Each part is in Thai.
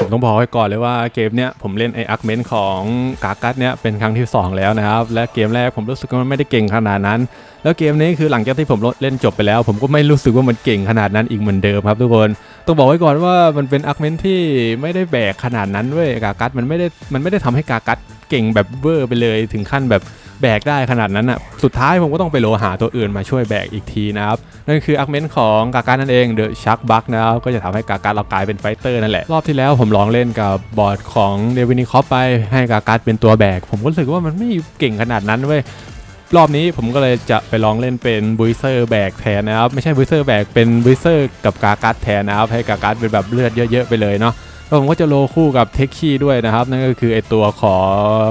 ผมต้องบอกไว้ก่อนเลยว่าเกมเนี้ยผมเล่นไออาร์เมนของกากัสเนี้ยเป็นครั้งที่ 2 แล้วนะครับ และเกมแรกผมรู้สึกว่ามันไม่ได้เก่งขนาดนั้น แล้วเกมนี้คือหลังจากที่ผมเล่นจบไปแล้ว ผมก็ไม่รู้สึกว่ามันเก่งขนาดนั้นอีกเหมือนเดิมครับทุกคนต้องบอกไว้ก่อนว่ามันเป็นอาร์เมนที่ไม่ได้แบกขนาดนั้นเว้ยกากัสมันไม่ได้มันไม่ได้ทำให้กากัสเก่งแบบเวอร์ไปเลยถึงขั้นแบบ แบกได้ขนาดนั้นอะสุดท้ายผมก็ต้องไปโลหาตัวอื่นมาช่วยแบกอีกทีนะครับ นั่นคืออาร์เมนของกาการนั่นเองเดอะชักบักนะครับก็จะทำให้กาการเรากลายเป็นไฟเตอร์นั่นแหละ รอบที่แล้วผมลองเล่นกับบอร์ดของเดวินิคอปไปให้กาการเป็นตัวแบก ผมก็รู้สึกว่ามันไม่เก่งขนาดนั้นเว้ยรอบนี้ผมก็เลยจะไปลองเล่นเป็นบุยเซอร์แบกแทนนะครับ ไม่ใช่บุยเซอร์แบกเป็นบุยเซอร์กับกาการ์ดแทนนะครับ ให้กาการ์ดเป็นแบบเลือดเยอะๆไปเลยเนาะ แล้วผมก็จะโลคู่กับเทคคีด้วยนะครับ นั่นก็คือไอตัวของ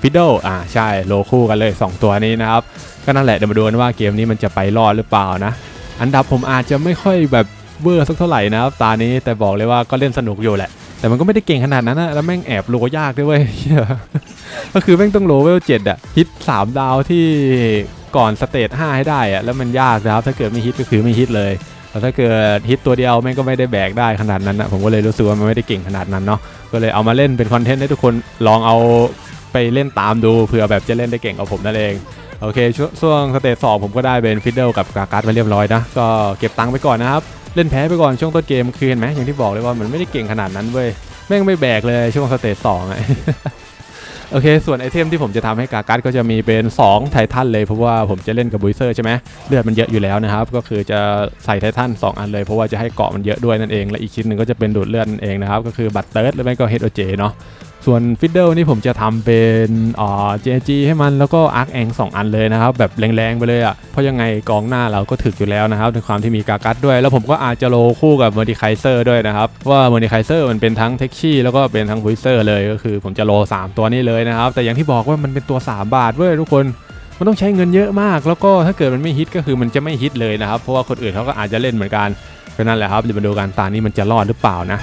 ฟิด d ดอ่าใช่โลคู่กันเลย 2 ตัวนี้นะครับ ก็นั่นแหละเดี๋ยวมาดูกันว่าเกมนี้มันจะไปรอดหรือเปล่านะ อันดับผมอาจจะไม่ค่อยแบบเวอร์สักเท่าไหร่นะครับตานี้แต่บอกเลยว่าก็เล่นสนุกอยู่แหละ แต่มันก็ไม่ได้เก่งขนาดนั้นนะแล้วแม่งแอบโลยากด้วยเว้ยก็คือแม่งต้องโลเวลเจ็ดอะฮิต3ดาวที่ก่อนสเตจ5ให้ได้อะแล้วมันยากนะครับถ้าเกิดไม่ฮิตก็คือไม่ฮิตเลย แต่ถ้าเกิดฮิตตัวเดียวแม่งก็ไม่ได้แบกได้ขนาดนั้นนะผมก็เลยรู้สึกว่ามันไม่ได้เก่งขนาดนั้นเนาะก็เลยเอามาเล่นเป็นคอนเทนต์ให้ทุกคนลองเอาไปเล่นตามดูเผื่อแบบจะเล่นได้เก่งกับผมนั่นเองโอเคช่วงช่วงสเตจสองผมก็ได้เป็นฟิดเดิลกับกาการ์ดมาเรียบร้อยนะก็เก็บตังค์ไปก่อนนะครับเล่นแพ้ไปก่อนช่วงต้นเกมคือเห็นไหมอย่างที่บอกเลยว่ามันไม่ได้เก่งขนาดนั้นเว้ยแม่งไม่แบกเลยช่วงสเตจสองอะ โอเค ส่วนไอเทมที่ผมจะทำให้กาการ์ดก็จะมีเป็น2ไททันเลยเพราะว่าผมจะเล่นกับบุยเซอร์ใช่ไหมเลือดมันเยอะอยู่แล้วนะครับ ก็คือจะใส่ไททัน2 อันเลย เพราะว่าจะให้เกาะมันเยอะด้วยนั่นเอง และอีกชิ้นหนึ่งก็จะเป็นดูดเลือดนั่นเองนะครับ ก็คือบัตเติร์ดหรือไม่ก็เฮดโอเจเนาะ ส่วนฟิดเดิลนี่ผมจะทำเป็นอ่า JG ให้มันแล้วก็อาร์คแองสองอันเลยนะครับ แบบแรงๆไปเลยอะ เพราะยังไงกองหน้าเราก็ถึกอยู่แล้วนะครับในความที่มีกากัดด้วย แล้วผมก็อาจจะโลคู่กับเมอร์ดิไคเซอร์ด้วยนะครับ ว่าเมอร์ดิไคเซอร์มันเป็นทั้งเท็กชี่แล้วก็เป็นทั้งพุยเซอร์เลยก็คือ ผมจะโล 3 ตัวนี้เลยนะครับ แต่อย่างที่บอกว่ามันเป็นตัว 3 บาทเว้ยทุกคนมันต้องใช้เงินเยอะมาก แล้วก็ถ้าเกิดมันไม่ฮิตก็คือมันจะไม่ฮิตเลยนะครับเพราะว่าคนอื่นเขาก็อาจจะเล่นเหมือนกันก็นั่นแหละครับเดี๋ยวมาดูกันตานี้มันจะรอดหรือเปล่านะ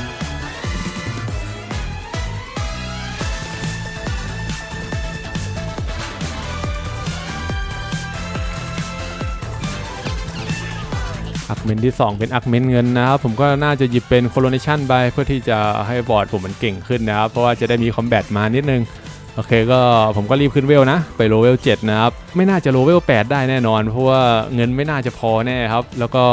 อักเมนที่ 2 เป็นอักเมนเงินนะครับ ผมก็น่าจะหยิบเป็นโคโลเนชันไปเพื่อที่จะให้บอร์ดผมมันเก่งขึ้นนะครับ เพราะว่าจะได้มีคอมแบทมานิดนึง โอเคก็ผมก็รีบขึ้นเวลนะ ไปโลเวล7นะครับ ไม่น่าจะโลเวล8ได้แน่นอน เพราะว่าเงินไม่น่าจะพอแน่ครับ แล้วก็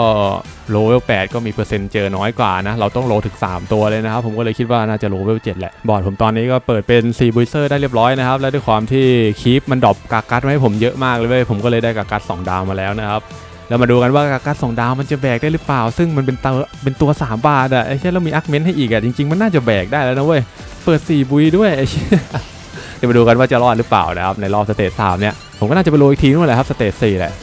โลเวล8ก็มีเปอร์เซ็นต์เจอน้อยกว่านะ เราต้องโลถึง 3 ตัวเลยนะครับ ผมก็เลยคิดว่าน่าจะโลเวล7แหละ บอร์ดผมตอนนี้ก็เปิดเป็น4บุยเซอร์ได้เรียบร้อยนะครับ และด้วยความที่คีปมันดรอปกากัดมาให้ผมเยอะมากเลยเว้ยผมก็เลยได้กากัด2ดาวมาแล้วนะครับ เรามาดูกันว่ากากัสสองดาวมันจะแบกได้หรือเปล่า ซึ่งมันเป็นตัวเป็นตัว 3 บาทอะไอ้เช่เรามีอาร์คเมนต์ให้อีกอะจริงๆ มันน่าจะแบกได้แล้วนะเว้ย เปิด 4 บุยด้วยไอ้เช่เดี๋ยวมาดูกันว่าจะรอดหรือเปล่านะครับในรอบสเตจ3เนี่ย ผมก็น่าจะไปโรยอีกทีนู่นแหละครับสเตจ4แหละ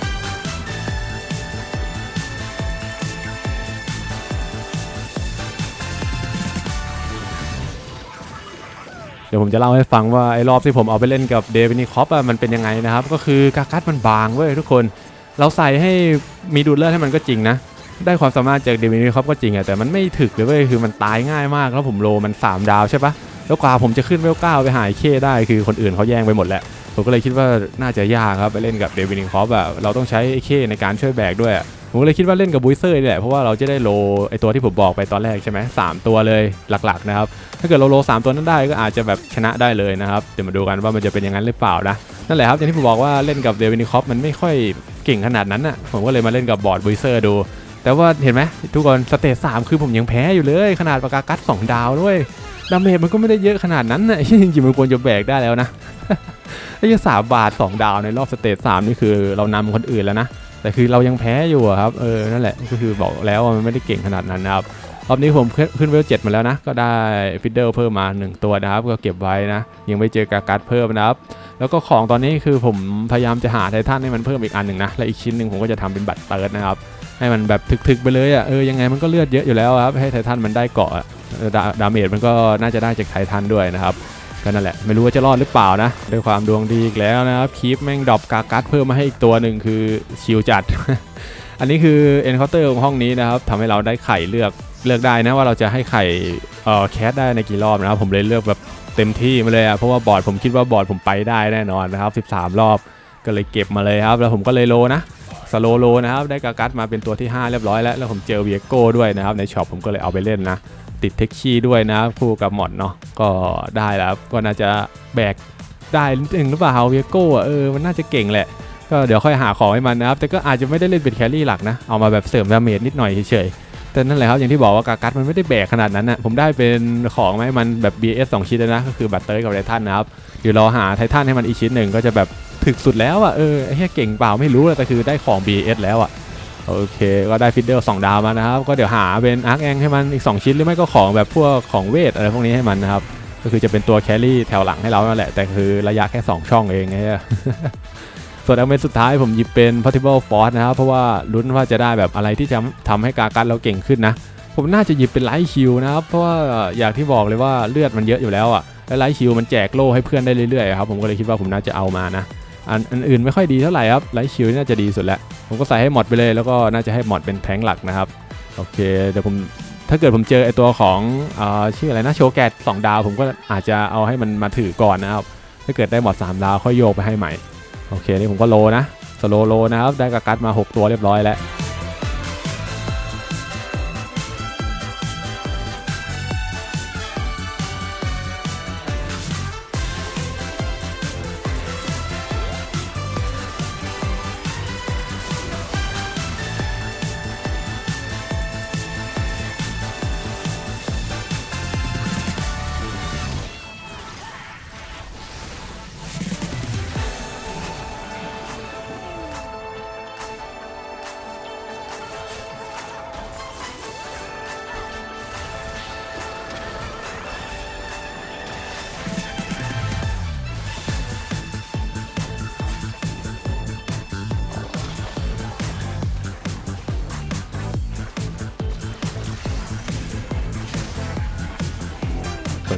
เดี๋ยวผมจะเล่าให้ฟังว่าไอ้รอบที่ผมเอาไปเล่นกับเดวินิคอปอะมันเป็นยังไงนะครับ ก็คือกากัสมันบางเว้ยทุกคน เราใส่ให้มีดูดเลือดให้มันก็จริงนะ ได้ความสามารถจากเดวินิคอปก็จริงอะแต่มันไม่ถึกเลยเว้ยคือมันตายง่ายมากแล้วผมโลมัน 3 ดาวใช่ปะแล้วกว่าผมจะขึ้นเวลเก้าไปหายเคได้คือคนอื่นเขาแย่งไปหมดแล้วผมก็เลยคิดว่าน่าจะยากครับไปเล่นกับเดวินิคอปอะเราต้องใช้เคในการช่วยแบกด้วยผมก็เลยคิดว่าเล่นกับบุยเซอร์นี่แหละเพราะว่าเราจะได้โลไอตัวที่ผมบอกไปตอนแรกใช่ไหมสามตัวเลยหลักๆนะครับถ้าเกิดเราโลสามตัวนั้นได้ก็อาจจะแบบชนะได้เลยนะครับเดี๋ยวมาดูกันว่ามันจะเป็นอย่างนั้นหรือเปล่านะนั่นแหละครับอย่างที่ผมบอกว่าเล่นกับเดวินิคอปมันไม่ค่อย เก่งขนาดนั้นน่ะผมก็เลยมาเล่นกับบอร์ดบุยเซอร์ดู แต่ว่าเห็นไหมทุกคนสเตจสามคือผมยังแพ้อยู่เลยขนาดปากกากัดสองดาวด้วยดาเมจมันก็ไม่ได้เยอะขนาดนั้นนะจริงๆมันควรจะแบกได้แล้วนะไอ้ยสามบาท 2 ดาวในรอบสเตจสามนี่คือเรานำคนอื่นแล้วนะ แต่คือเรายังแพ้อยู่ครับเออนั่นแหละก็คือบอกแล้วว่ามันไม่ได้เก่งขนาดนั้นนะครับรอบนี้ผมขึ้นเวลเจ็ดมาแล้วนะ ก็ได้ฟิดเดิลเพิ่มมา 1 ตัวนะครับ ก็เก็บไว้นะ ยังไม่เจอกากัดเพิ่มนะครับ แล้วก็ของตอนนี้คือผมพยายามจะหาไททันให้มันเพิ่มอีกอันหนึ่งนะ และอีกชิ้นหนึ่งผมก็จะทำเป็นบัตรเติร์ดนะครับ ให้มันแบบถึกๆไปเลยอะ เออยังไงมันก็เลือดเยอะอยู่แล้วครับ ให้ไททันมันได้เกาะดาดาเมจมันก็น่าจะได้จากไททันด้วยนะครับ ก็นั่นแหละ ไม่รู้ว่าจะรอดหรือเปล่านะ ด้วยความดวงดีอีกแล้วนะครับ คีปแม่งดรอปกากัดเพิ่มมาให้อีกตัวหนึ่งคือชิวจัด อันนี้คือ Encounter ของห้องนี้นะครับทำให้เราได้ไข่เลือกเลือกได้นะว่าเราจะให้ไข่เอ่อแคสได้ในกี่รอบนะครับผมเลยเลือกแบบ เต็มที่มาเลยอะเพราะว่าบอร์ดผมคิดว่าบอร์ดผมไปได้แน่นอนนะครับ 13 รอบก็เลยเก็บมาเลยครับ แล้วผมก็เลยโลนะสโลโลนะครับได้กากัดมาเป็นตัวที่ 5 เรียบร้อยแล้ว แล้วผมเจอเวียโก้ด้วยนะครับ ในช็อปผมก็เลยเอาไปเล่นนะ ติดเทคชี่ด้วยนะคู่กับหมอดเนาะก็ได้แล้วก็น่าจะแบกได้นิดนึงหรือเปล่าเวียโก้เออมันน่าจะเก่งแหละก็เดี๋ยวค่อยหาของให้มันนะครับ แต่ก็อาจจะไม่ได้เล่นเป็นแครี่หลักนะ เอามาแบบเสริมดาเมจนิดหน่อยเฉยๆ แต่นั่นแหละครับ อย่างที่บอกว่ากากัสมันไม่ได้แบกขนาดนั้นนะผมได้เป็นของมาให้มันแบบ BS 2 ชิ้นแล้วนะ ก็คือบัตเตอร์กับไททันนะครับเดี๋ยวรอหาไททันให้มันอีกชิ้นหนึ่งก็จะแบบถึกสุดแล้วอะเออไอ้แค่เก่งเปล่าไม่รู้แต่คือได้ของ BS แล้วอะโอเค ก็ได้ฟิดเดอร์สองดาวมานะครับ ก็เดี๋ยวหาเป็นอาร์คแองให้มันอีก 2 ชิ้นหรือไม่ก็ของแบบพวกของเวทอะไรพวกนี้ให้มันนะครับก็คือจะเป็นตัวแครี่แถวหลังให้เรานั่นแหละแต่คือระยะแค่ 2 ช่องเองไง ส่วนอัลเมนสุดท้ายผมหยิบเป็น Portable Force นะครับ เพราะว่าลุ้นว่าจะได้แบบอะไรที่จะทำให้การกันเราเก่งขึ้นนะ ผมน่าจะหยิบเป็นไลท์คิวนะครับ เพราะว่าอย่างที่บอกเลยว่าเลือดมันเยอะอยู่แล้วอะและไลท์คิวมันแจกโล่ให้เพื่อนได้เรื่อยๆครับผมก็เลยคิดว่าผมน่าจะเอามานะอันอันอื่นไม่ค่อยดีเท่าไหร่ครับไลท์คิวน่าจะดีสุดแล้วผมก็ใส่ให้หมดไปเลย แล้วก็น่าจะให้หมดเป็นแทงหลักนะครับโอเคเดี๋ยวผมถ้าเกิดผมเจอไอตัวของอชื่ออะไรนะโชแกตสองดาว ผมก็อาจจะเอาให้มันมาถือก่อนนะครับถ้าเกิดได้หมด3ดาวค่อยโยกไปให้ใหม่ โอเค นี่ผมก็โลนะ สโลโลนะครับ ได้กระกัดมา 6 ตัวเรียบร้อยแล้ว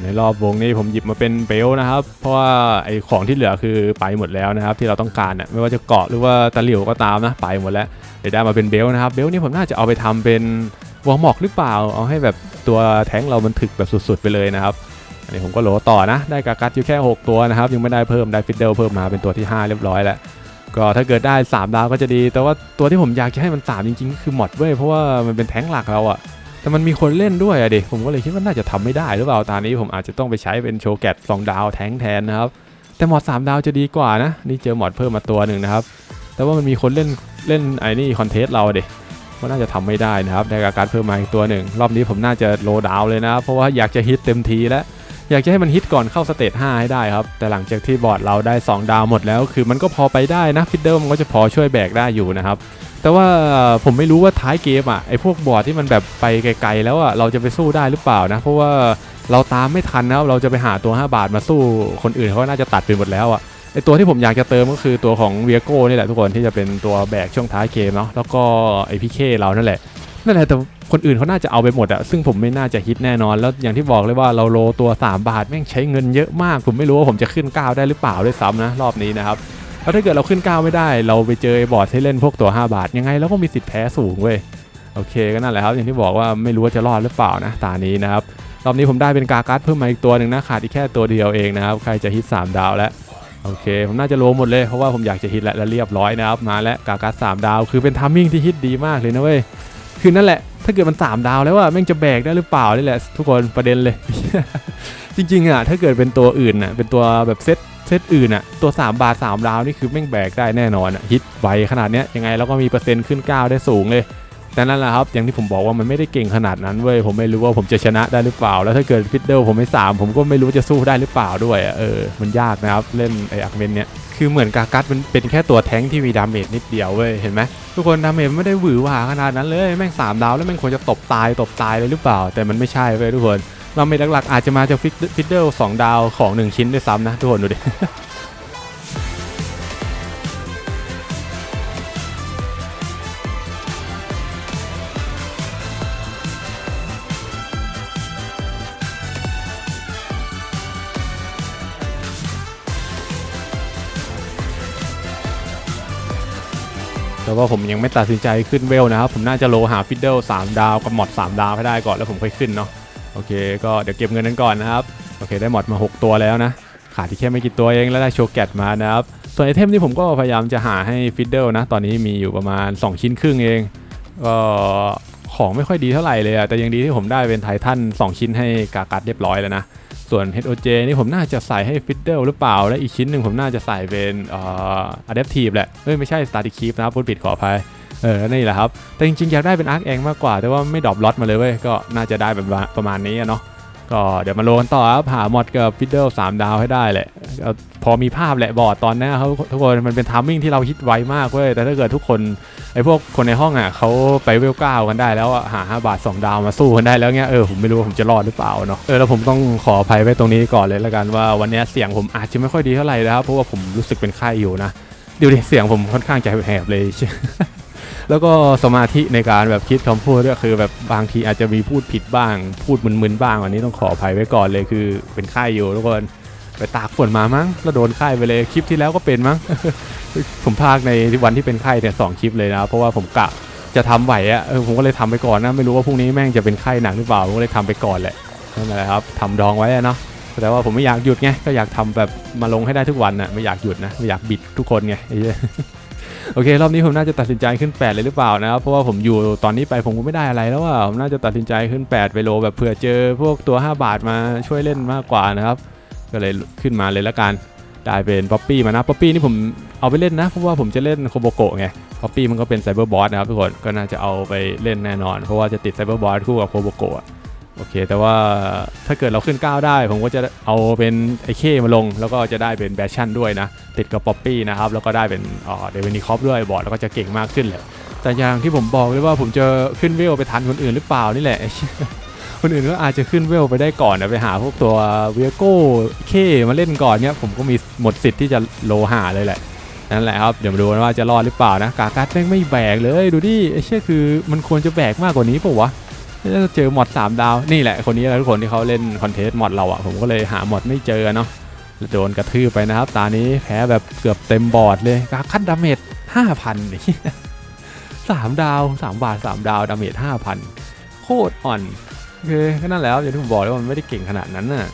ในรอบวงนี้ผมหยิบมาเป็นเบลนะครับ เพราะว่าไอของที่เหลือคือไปหมดแล้วนะครับ ที่เราต้องการน่ะไม่ว่าจะเกาะหรือว่าตะหลิวก็ตามนะไปหมดแล้วเดี๋ยวได้มาเป็นเบลนะครับ เบลนี่ผมน่าจะเอาไปทำเป็นวอลหมอกหรือเปล่า เอาให้แบบตัวแท้งเรามันถึกแบบสุดๆไปเลยนะครับอันนี้ผมก็โหลต่อนะ ได้กากัดอยู่แค่ 6 ตัวนะครับ ยังไม่ได้เพิ่มได้ฟิดเดิลเพิ่มมาเป็นตัวที่ 5 เรียบร้อยแล้วก็ถ้าเกิดได้ 3 ดาวก็จะดี แต่ว่าตัวที่ผมอยากจะให้มัน 3 จริงๆ คือหมดเว้ยเพราะว่ามันเป็นแท้งหลักเราอะ แต่มันมีคนเล่นด้วยอะดิผมก็เลยคิดว่าน่าจะทำไม่ได้หรือเปล่าตอนนี้ผมอาจจะต้องไปใช้เป็นโชว์แกต2ดาวแทงแทนนะครับ แต่หมอด3ดาวจะดีกว่านะ นี่เจอหมอดเพิ่มมาตัวหนึ่งนะครับ แต่ว่ามันมีคนเล่นเล่นไอ้นี่คอนเทสเราอะดิก็น่าจะทำไม่ได้นะครับ ได้การเพิ่มมาอีกตัวหนึ่ง รอบนี้ผมน่าจะโลดาวเลยนะครับเพราะว่าอยากจะฮิตเต็มทีแล้ว อยากจะให้มันฮิตก่อนเข้าสเตจ5ให้ได้ครับ แต่หลังจากที่บอร์ดเราได้ 2 ดาวหมดแล้ว คือมันก็พอไปได้นะฟิดเดิลมันก็จะพอช่วยแบกได้อยู่นะครับ แต่ว่าผมไม่รู้ว่าท้ายเกมอะไอ้พวกบอร์ดที่มันแบบไปไกลๆแล้วอะเราจะไปสู้ได้หรือเปล่านะ เพราะว่าเราตามไม่ทันนะเราจะไปหาตัว 5 บาทมาสู้คนอื่นเขาน่าจะตัดไปหมดแล้วอะไอตัวที่ผมอยากจะเติมก็คือตัวของเวียโก้นี่แหละทุกคนที่จะเป็นตัวแบกช่วงท้ายเกมเนาะแล้วก็ไอพีเคเรานั่นแหละนั่นแหละแต่คนอื่นเขาน่าจะเอาไปหมดอะซึ่งผมไม่น่าจะฮิตแน่นอน แล้วอย่างที่บอกเลยว่าเราโลตัว 3 บาทแม่งใช้เงินเยอะมาก ผมไม่รู้ว่าผมจะขึ้น9ได้หรือเปล่าด้วยซ้ำนะรอบนี้นะครับ เพราะถ้าเกิดเราขึ้น9ไม่ได้ เราไปเจอไอ้บอร์ดที่เล่นพวกตัว 5 บาท ยังไงเราก็มีสิทธิ์แพ้สูงเว้ยโอเคก็นั่นแหละครับ อย่างที่บอกว่าไม่รู้ว่าจะรอดหรือเปล่านะตานี้นะครับรอบนี้ผมได้เป็นกาการ์ดเพิ่มมาอีกตัวหนึ่งนะขาดอีกแค่ตัวเดียวเองนะครับใครจะฮิต3 ดาวแล้วโอเค ผมน่าจะโลหมดเลยเพราะว่าผมอยากจะฮิตแล้วและเรียบร้อยนะครับมาแล้วกาการ์ดสามดาวคือเป็นทัมมิ่งที่ฮิตดีมากเลยนะเว้ยคือนั่นแหละถ้าเกิดมัน 3 ดาวแล้วว่าแม่งจะแบกได้หรือเปล่านี่แหละ ทุกคนประเด็นเลย จริงๆอะถ้าเกิดเป็นตัวอื่นอะเป็นตัวแบบเซต ตอื่นอะตัว 3 บาท3ดาวนี่คือแม่งแบกได้แน่นอนอะฮิตไวขนาดเนี้ยยังไงเราก็มีเปอร์เซ็นต์ขึ้น 9 ได้สูงเลยแต่นั่นแหละครับ อย่างที่ผมบอกว่ามันไม่ได้เก่งขนาดนั้นเว้ยผมไม่รู้ว่าผมจะชนะได้หรือเปล่า แล้วถ้าเกิดฟิดเดิลผมไม่สามผมก็ไม่รู้จะสู้ได้หรือเปล่าด้วยอเออมันยากนะครับเล่นไออักเมนเนี่ยคือเหมือนกากัสมันเป็นแค่ตัวแท้งที่มีดาเมจนิดเดียวเว้ยเห็นไหมทุกคนดาเมจไม่ได้หวือหวาขนาดนั้นเลยแม่งสามดาวแล้วแม่งควรจะตบตายตบตายเลยหรือเปล่า แต่มันไม่ใช่เว้ยทุกคน ดาเมจหลักๆอาจจะมาจากฟิดเดิลสองดาวของหนึ่งชิ้นด้วยซ้ำนะทุกคนดูดิแต่ว่าผมยังไม่ตัดสินใจขึ้นเวลนะครับ ผมน่าจะโลหาฟิดเดิล3ดาวกับหมอด3ดาวให้ได้ก่อนแล้วผมค่อยขึ้นเนาะ โอเค ก็เดี๋ยวเก็บเงินนั้นก่อนนะครับ โอเค ได้หมดมา 6 ตัวแล้วนะ ขาดที่แค่ไม่กี่ตัวเอง แล้วได้โชว์แกตมานะครับ ส่วนไอเทมที่ผมก็พยายามจะหาให้ฟิดเดิลนะ ตอนนี้มีอยู่ประมาณ 2 ชิ้นครึ่งเอง ก็ของไม่ค่อยดีเท่าไหร่เลยอะแต่ยังดีที่ผมได้เป็นไททัน2 ชิ้นให้กากัดเรียบร้อยแล้วนะ ส่วน HOJ นี่ผมน่าจะใส่ให้ฟิดเดิลหรือเปล่า และอีกชิ้นหนึ่งผมน่าจะใส่เป็นเอ่อ Adaptive แหละ เอ้ยไม่ใช่ Static Keep นะครับพูดผิดขออภัย เออนี่แหละครับ แต่จริงๆ อยากได้เป็นอาร์คแองมากกว่า แต่ว่าไม่ดรอปล็อตมาเลยเว้ย ก็น่าจะได้แบบประมาณนี้อะเนาะ ก็เดี๋ยวมาโลกันต่อครับ หามอดกับฟิดเดิลสามดาวให้ได้แหละ พอมีภาพแหละบอร์ดตอนนี้เขาทุกคนมันเป็นทามมิ่งที่เราฮิตไวมากเว้ย แต่ถ้าเกิดทุกคนไอ้พวกคนในห้องอะเขาไปเวลเก้ากันได้แล้วอะหา5บาท2ดาวมาสู้กันได้แล้วเงี้ย เออผมไม่รู้ว่าผมจะรอดหรือเปล่าเนาะ เออแล้วผมต้องขออภัยไว้ตรงนี้ก่อนเลยแล้วกันว่าวันนี้เสียงผมอาจจะไม่ค่อยดีเท่าไหร่นะครับ เพราะว่าผมรู้สึกเป็นไข้อยู่นะดูดิเสียงผมค่อนข้างจะแหบเลย แล้วก็สมาธิในการแบบคิดคำพูดก็คือแบบบางทีอาจจะมีพูดผิดบ้าง พูดมึนๆบ้างวันนี้ต้องขออภัยไว้ก่อนเลยคือเป็นไข้อยู่ทุกคนไปตากฝนมามั้งแล้วโดนไข้ไปเลยคลิปที่แล้วก็เป็นมั้งผมพากในวันที่เป็นไข้เนี่ยสองคลิปเลยนะเพราะว่าผมกะจะทำไหวอะเออผมก็เลยทำไปก่อนนะไม่รู้ว่าพรุ่งนี้แม่งจะเป็นไข้หนักหรือเปล่าผมก็เลยทำไปก่อนแหละนั่นแหละครับทำดองไว้อะเนาะแต่ว่าผมไม่อยากหยุดไงก็อยากทำแบบมาลงให้ได้ทุกวันน่ะไม่อยากหยุดนะไม่อยากบิดทุกคนไง โอเค รอบนี้ผมน่าจะตัดสินใจขึ้น 8 เลยหรือเปล่านะครับ เพราะว่าผมอยู่ตอนนี้ไปผมก็ไม่ได้อะไรแล้วว่าผมน่าจะตัดสินใจขึ้น 8 ไปโลแบบเผื่อเจอพวกตัว 5 บาทมาช่วยเล่นมากกว่านะครับ ก็เลยขึ้นมาเลยละกันได้เป็นป๊อปปี้มานะป๊อปปี้นี่ผมเอาไปเล่นนะ เพราะว่าผมจะเล่นโคโบโกะไงป๊อปปี้มันก็เป็นไซเบอร์บอสนะครับทุกคนก็น่าจะเอาไปเล่นแน่นอน เพราะว่าจะติดไซเบอร์บอสคู่กับโคโบโกะ โอเค แต่ว่าถ้าเกิดเราขึ้น 9 ได้ ผมก็จะเอาเป็นไอเคมาลง แล้วก็จะได้เป็นแบชชั่นด้วยนะ ติดกับป๊อปปี้นะครับ แล้วก็ได้เป็นอ๋อเดวินิคอปด้วยบอร์ดแล้วก็จะเก่งมากขึ้นเลย แต่อย่างที่ผมบอกเลยว่าผมจะขึ้นเวลไปทันคนอื่นหรือเปล่านี่แหละ คนอื่นก็อาจจะขึ้นเวลไปได้ก่อนนะไปหาพวกตัวเวียโก้เคมาเล่นก่อนเนี่ยผมก็มีหมดสิทธิ์ที่จะโลหาเลยแหละนั่นแหละครับ เดี๋ยวมาดูว่าจะรอดหรือเปล่านะ กากัดแม่งไม่แบกเลย ดูดิไอ้เชี่ยคือมันควรจะแบกมากกว่านี้เปล่าวะ เจอมอด3ดาวนี่แหละคนนี้แหละทุกคนที่เขาเล่นคอนเทสต์มอดเราอะผมก็เลยหามอดไม่เจอเนาะโดนกระทืบไปนะครับ ตานี้แพ้แบบเกือบเต็มบอร์ดเลยกาคัดดาเมจ5,000นี่สามดาว3บาท3ดาวดาเมจ5,000โคตรอ่อนโอเคก็นั่นแล้วอย่างที่ผมบอกแล้ววามันไม่ได้เก่งขนาดนั้นน่ะ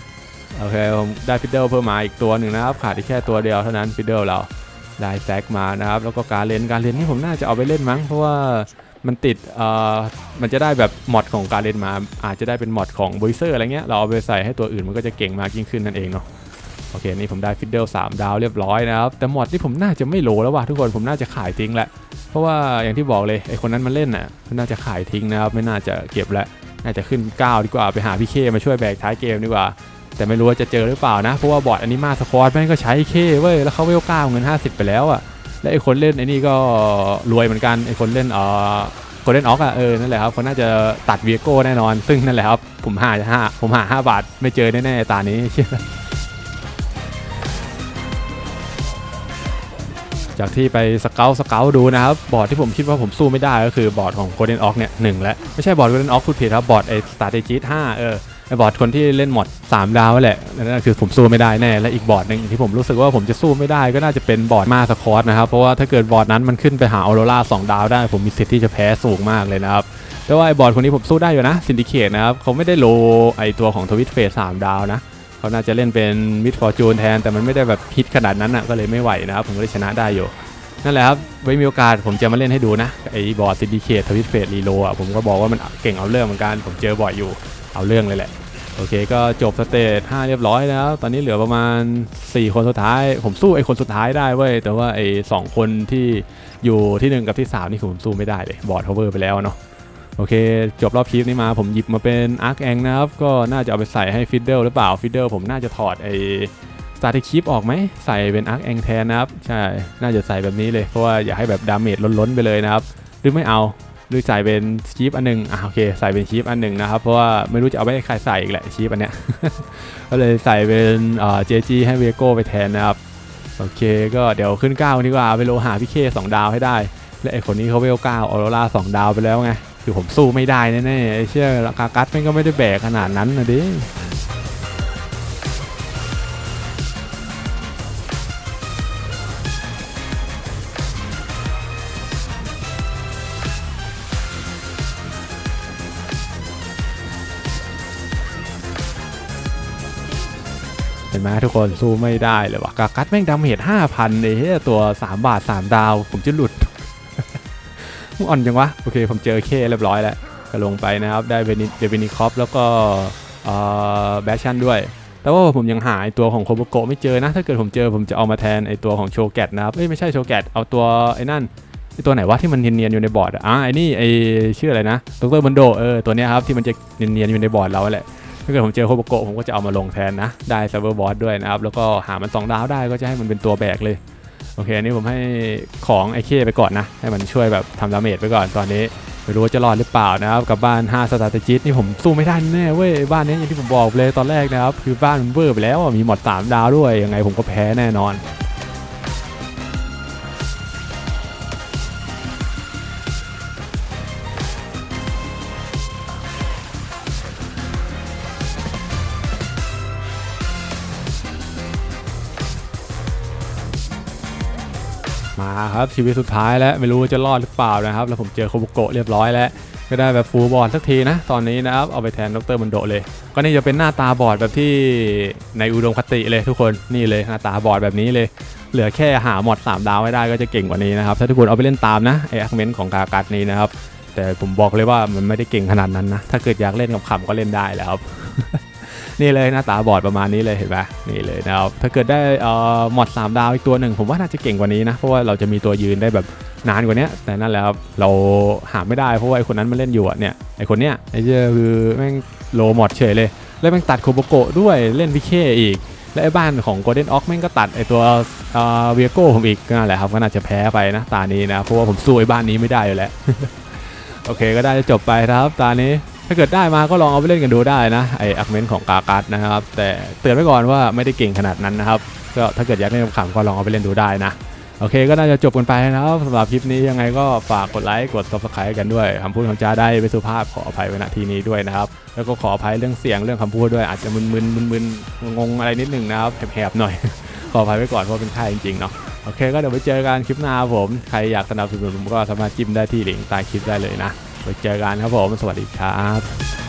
โอเคผมได้ฟิดเดิลเพิ่มมาอีกตัวหนึ่งนะครับ ขาดอีกแค่ตัวเดียวเท่านั้นฟิดเดิลเราได้แซกมานะครับ แล้วก็การเลนการเลนนี่ผมน่าจะเอาไปเล่นมั้งเพราะว่า มันติดเอ่อมันจะได้แบบมอดของการเล่นมา อาจจะได้เป็นมอดของบริเซอร์อะไรเงี้ย เราเอาไปใส่ให้ตัวอื่นมันก็จะเก่งมากยิ่งขึ้นนั่นเองเนาะโอเค นี่ผมได้ฟิดเดิล3ดาวเรียบร้อยนะครับ แต่มอดที่ผมน่าจะไม่โลแล้วว่ะทุกคนผมน่าจะขายทิ้งแหละ เพราะว่าอย่างที่บอกเลยไอคนนั้นมันเล่นน่ะมันน่าจะขายทิ้งนะครับไม่น่าจะเก็บแล้วน่าจะขึ้น 9 ดีกว่าไปหาพี่เคมาช่วยแบกท้ายเกมดีกว่า แต่ไม่รู้ว่าจะเจอหรือเปล่านะ เพราะว่าบอร์ดอันนี้มาสควอตแม่งก็ใช้เคเว้ยแล้วเขาเวลเก้าเงิน 50 ไปแล้วอะ และไอคนเล่นไอ้นี่ก็รวยเหมือนกันไอคนเล่นเอ่อคนเล่นออกอะเออนั่นแหละครับเขาน่าจะตัดเวียโก้แน่นอน ซึ่งนั่นแหละครับผมหาห้าผมหาห้าบาทไม่เจอแน่ๆตานี้เชื่อจากที่ไปสเกลสเกลดูนะครับ บอร์ดที่ผมคิดว่าผมสู้ไม่ได้ก็คือบอร์ดของ Golden Ox เนี่ยหนึ่งและไม่ใช่บอร์ด Golden Ox พูดผิดครับบอร์ดไอ้ Strategist 5เออ ไอ้บอร์ดคนที่เล่นหมด3ดาวแหละนั่นคือผมสู้ไม่ได้แน่และอีกบอร์ดหนึ่งที่ผมรู้สึกว่าผมจะสู้ไม่ได้ก็น่าจะเป็นบอร์ดมาสคอตนะครับเพราะว่าถ้าเกิดบอร์ดนั้นมันขึ้นไปหาออโรรา2ดาวได้ผมมีสิทธิ์ที่จะแพ้สูงมากเลยนะครับแต่ว่าไอ้บอร์ดคนนี้ผมสู้ได้อยู่นะซินดิเคตนะครับเขาไม่ได้โลไอตัวของทวิตเฟสสามดาวนะเขาน่าจะเล่นเป็นมิดฟอร์จูนแทน แต่มันไม่ได้แบบฮิตขนาดนั้นอะก็เลยไม่ไหวนะครับผมก็เลยชนะได้อยู่นั่นแหละครับ ไว้มีโอกาสผมจะมาเล่นให้ดูนะ ไอ้บอร์ดซินดิเคททวิตเฟสรีโลอะผมก็บอกว่ามันเก่งเอาเรื่องเหมือนกัน ผมเจอบ่อยอยู่ เอาเรื่องเลยแหละ โอเคก็จบสเตจ5เรียบร้อยแล้ว ตอนนี้เหลือประมาณ 4 คนสุดท้าย ผมสู้ไอ้คนสุดท้ายได้เว้ย แต่ว่าไอ้สองคนที่อยู่ที่ 1 กับที่ 3 นี่ผมสู้ไม่ได้เลย บอร์ด cover ไปแล้วเนาะโอเค จบรอบคลิปนี้มาผมหยิบมาเป็นอาร์คแองนะครับ ก็น่าจะเอาไปใส่ให้ฟิดเดิลหรือเปล่าฟิดเดิลผมน่าจะถอดไอ้สตาร์ทคลิปออกไหมใส่เป็นอาร์คแองแทนนะครับ ใช่ น่าจะใส่แบบนี้เลยเพราะว่าอยากให้แบบดาเมจล้นๆไปเลยนะครับ หรือไม่เอา หรือใส่เป็นชีฟอันหนึ่งอ่าโอเคใส่เป็นชีฟอันหนึ่งนะครับ เพราะว่าไม่รู้จะเอาไปให้ใครใส่อีกแหละชีฟอันเนี้ยก็เลยใส่เป็นเอ่อเจจีให้เวโก้ไปแทนนะครับโอเค ก็เดี๋ยวขึ้น 9 ดีกว่าไปโลหาพี่เคสองดาวให้ได้ และไอคนนี้เขาเวลเก้าออโรราสองดาวไปแล้วไง คือผมสู้ไม่ได้แน่ๆไอเชื่อกาคากัสแม่งก็ไม่ได้แบกขนาดนั้นนะดิ เห็นไหมทุกคนสู้ไม่ได้เลยว่ะกากัดแม่งดาเมจห้าพันเลยเฮ้ยตัว 3 บาท 3 ดาว ผมจะหลุดมึงอ่อนจังวะ โอเค ผมเจอเคเรียบร้อยแล้วก็ลงไปนะครับ ได้เบนิเดวินิคอปแล้วก็แบชชันด้วย แต่ว่าผมยังหาไอตัวของโคโบโกไม่เจอนะ ถ้าเกิดผมเจอผมจะเอามาแทนไอตัวของโชแกตนะครับเอ้ยไม่ใช่โชแกตเอาตัวไอ้นั่นไอตัวไหนวะที่มันเนียนๆอยู่ในบอร์ดอะอะไอ้นี่ไอชื่ออะไรนะดรบันโดเออตัวเนี้ยครับที่มันจะเนียนๆอยู่ในบอร์ดเราแหละ ถ้าเกิดผมเจอโคโบโกะผมก็จะเอามาลงแทนนะ ได้เซิร์ฟเวอร์บอสด้วยนะครับ แล้วก็หามัน 2 ดาวได้ก็จะให้มันเป็นตัวแบกเลย โอเค อันนี้ผมให้ของไอเคไปก่อนนะ ให้มันช่วยแบบทำดาเมจไปก่อนตอนนี้ ไม่รู้ว่าจะรอดหรือเปล่านะครับ กับบ้าน 5 สตาร์ทจิตนี่ผมสู้ไม่ได้แน่เว้ย บ้านนี้อย่างที่ผมบอกเลยตอนแรกนะครับ คือบ้านมันเวอร์ไปแล้วมีหมด3ดาวด้วย ยังไงผมก็แพ้แน่นอน มาครับชีวิตสุดท้ายแล้วไม่รู้จะรอดหรือเปล่านะครับ แล้วผมเจอโคบุโกะเรียบร้อยแล้วก็ได้แบบฟูลบอร์ดสักทีนะ ตอนนี้นะครับ เอาไปแทนดรมันโดเลย ก็นี่จะเป็นหน้าตาบอร์ดแบบที่ในอุดมคติเลยทุกคนนี่เลยหน้าตาบอร์ดแบบนี้เลย เหลือแค่หาหมด3ดาวไม่ได้ก็จะเก่งกว่านี้นะครับ ถ้าทุกคนเอาไปเล่นตามนะไออักเมนของกากัดนี้นะครับ แต่ผมบอกเลยว่ามันไม่ได้เก่งขนาดนั้นนะถ้าเกิดอยากเล่นกับขำก็เล่นได้แล้วครับ นี่เลยหน้าตาบอดประมาณนี้เลยเห็นไหมนี่เลยนะครับถ้าเกิดได้เอ่อหมด3ดาวอีกตัวหนึ่งผมว่าน่าจะเก่งกว่านี้นะเพราะว่าเราจะมีตัวยืนได้แบบนานกว่านี้แต่นั่นแหละเราหาไม่ได้เพราะว่าไอคนนั้นมันเล่นอยู่อะเนี่ยไอคนเนี้ยไอเจ้าคือแม่งโลหมดเฉยเลย แล้วแม่งตัดโคโบโกะด้วยเล่นพิเคอีก และไอบ้านของ Golden Ox แม่งก็ตัดไอตัวเวียโก้ผมอีกนั่นแหละครับก็น่าจะแพ้ไปนะตานี้นะเพราะว่าผมสู้ไอบ้านนี้ไม่ได้อยู่แล้วโอเคก็ได้จะจบไปครับตานี้ ถ้าเกิดได้มาก็ลองเอาไปเล่นกันดูได้นะไออักเมนของกาการ์ดนะครับ แต่เตือนไว้ก่อนว่าไม่ได้เก่งขนาดนั้นนะครับก็ถ้าเกิดอยากเล่นขำก็ลองเอาไปเล่นดูได้นะโอเคก็น่าจะจบกันไปนะครับสำหรับคลิปนี้ยังไงก็ฝากกดไลค์กด subscribe กันด้วยคำพูดของจ้าได้ไม่สุภาพขออภัยไว้ณทีนี้ด้วยนะครับ แล้วก็ขออภัยเรื่องเสียงเรื่องคำพูดด้วยอาจจะมึนๆมึนๆงงอะไรนิดหนึ่งนะครับแหบๆหน่อย ขออภัยไว้ก่อนเพราะเป็นค่ายจริงๆเนาะโอเคก็เดี๋ยวไปเจอกันคลิปหน้าผม ใครอยากสนับสนุนผมก็สามารถจิ้มได้ที่ลิงก์ใต้คลิปได้เลยนะ ไปเจอกันครับผม สวัสดีครับ